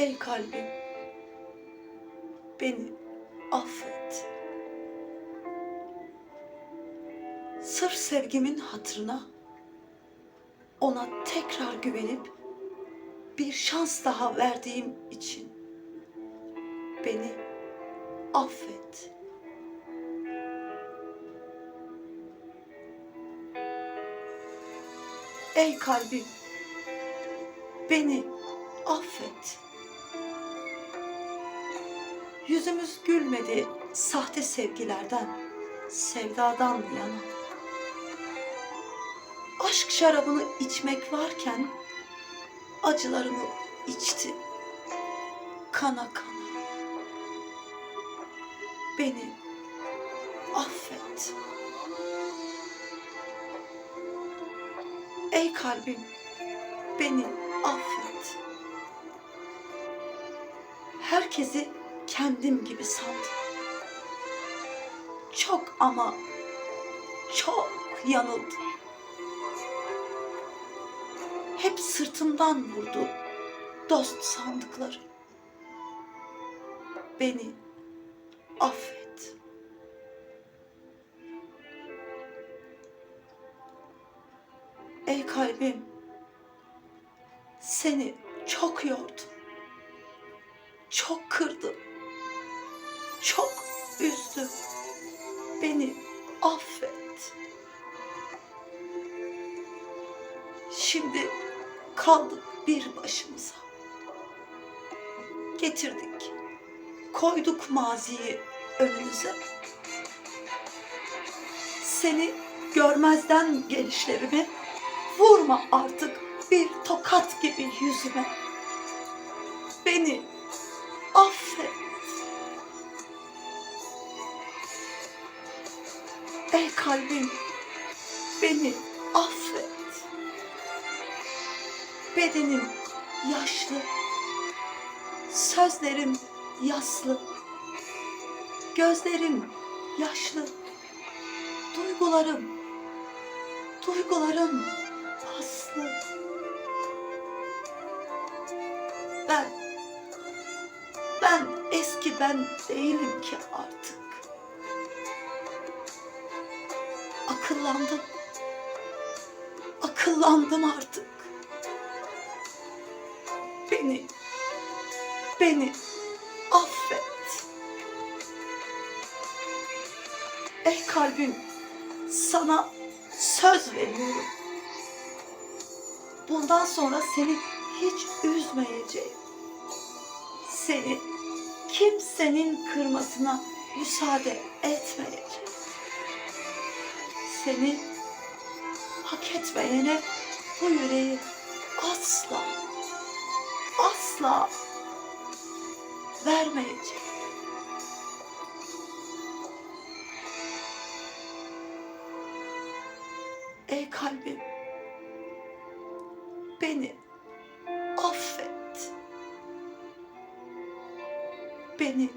Ey kalbim, beni affet. Sırf sevgimin hatırına ona tekrar güvenip bir şans daha verdiğim için beni affet. Ey kalbim, beni affet. Yüzümüz gülmedi sahte sevgilerden, sevdadan yana. Aşk şarabını içmek varken acılarımı içti kana kana. Beni affet. Ey kalbim, beni affet. Herkesi kendim gibi sandım. Çok ama çok yanıldım. Hep sırtımdan vurdu dost sandıkları. Beni affet. Ey kalbim, seni çok yordum. Çok kırdım. Çok üzdüm. Beni affet. Şimdi kaldık bir başımıza. Getirdik. Koyduk maziyi önümüze. Seni görmezden gelişlerimi vurma artık bir tokat gibi yüzüme. Beni Ey kalbim, beni affet. Bedenim yaşlı, sözlerim yaslı, gözlerim yaşlı, duygularım, duygularım paslı. Ben, ben eski ben değilim ki artık. Akıllandım, akıllandım artık. Beni, beni affet. Ey kalbim, sana söz veriyorum. Bundan sonra seni hiç üzmeyeceğim. Seni kimsenin kırmasına müsaade etmeyeceğim seni hak etmeyene bu yüreği asla asla vermeyecek. Ey kalbim beni affet. Beni